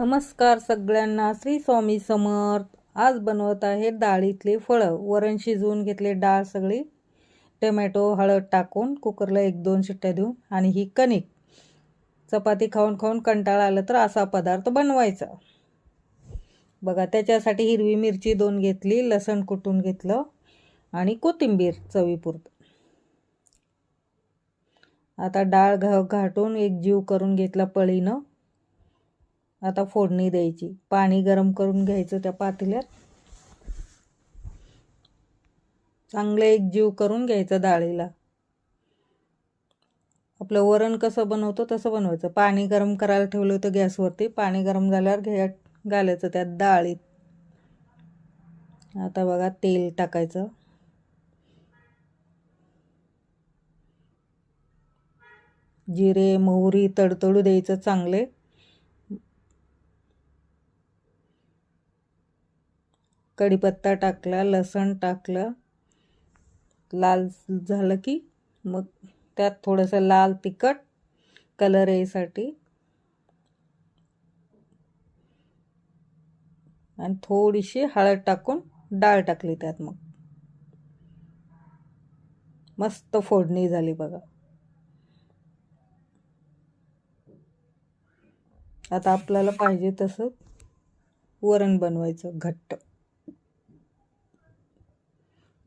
नमस्कार सगळ्यांना. श्री स्वामी समर्थ. आज बनवत आहे डाळीतले फळं. वरण शिजवून घेतले डाळ सगळी. टमॅटो हळद टाकून कुकरला एक दोन शिट्ट्या देऊन आणि ही कणिक. चपाती खाऊन खाऊन कंटाळा आला तर असा पदार्थ बनवायचा. बघा त्याच्यासाठी हिरवी मिरची दोन घेतली लसण कुटून घेतलं आणि कोथिंबीर चवीपुरतं. आता डाळ घा घाटून एक जीव करून घेतला पळीनं. आता फोडणी द्यायची. पाणी गरम करून घ्यायचं त्या पातेल्यात. चांगलं एक जीव करून घ्यायचं डाळीला. आपलं वरण कसं बनवतो तसं बनवायचं. पाणी गरम करायला ठेवलं होतं गॅसवरती. पाणी गरम झाल्यावर घ्या घालायचं त्यात डाळीत आता बघा तेल टाकायचं. जिरे मोहरी तडतडू द्यायचं चांगले. कढीपत्ता टाकला लसण टाकलं लाल झालं की मग त्यात थोडंसं लाल तिखट कलर यायसाठी आणि थोडीशी हळद टाकून डाळ टाकली त्यात मग. मस्त फोडणी झाली बघा. आता आपल्याला पाहिजे तसं वरण बनवायचं घट्ट.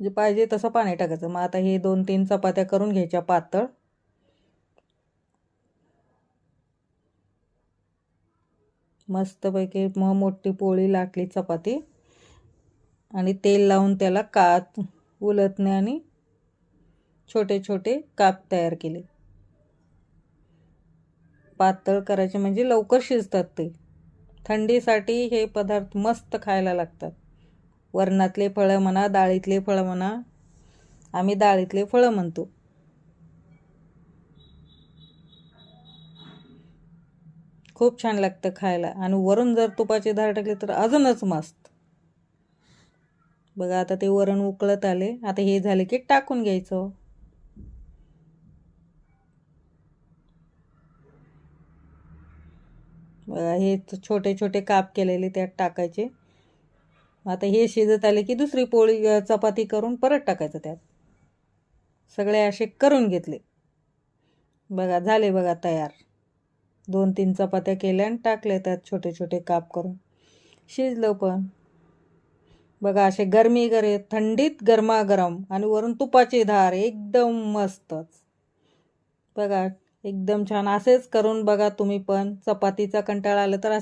म्हणजे पाहिजे तसं पाणी टाकायचं. मग आता हे दोन तीन चपात्या करून घ्यायच्या पातळ. मस्तपैकी मग मोठी पोळी लाटली चपाती. आणि तेल लावून त्याला कात उलटणे आणि छोटे छोटे काप तयार केले. पातळ करायचे म्हणजे लवकर शिजतात ते. थंडीसाठी हे पदार्थ मस्त खायला लागतात. वरणातले फळं म्हणा डाळीतले फळं म्हणा आम्ही डाळीतले फळं म्हणतो. खूप छान लागतं खायला. आणि वरून जर तुपाची धार टाकली तर अजूनच मस्त. बघा आता ते वरण उकळत आले. आता हे झाले की टाकून घ्यायचं. बघा हे छोटे छोटे काप केलेले त्यात टाकायचे. आता हे शिजत आले की दुसरी पोळी चपाती करून परत टाकायचं त्यात. सगळे असे करून घेतले. बघा झाले बघा तयार. दोन तीन चपात्या केल्या आणि टाकल्या त्यात छोटे छोटे काप करून. शिजलं पण. बघा असे गरमी गरे थंडीत गरमागरम आणि वरून तुपाची धार एकदम मस्तच. बघा एकदम छान असेच करून बघा तुम्ही पण. चपातीचा कंटाळा आला तर असे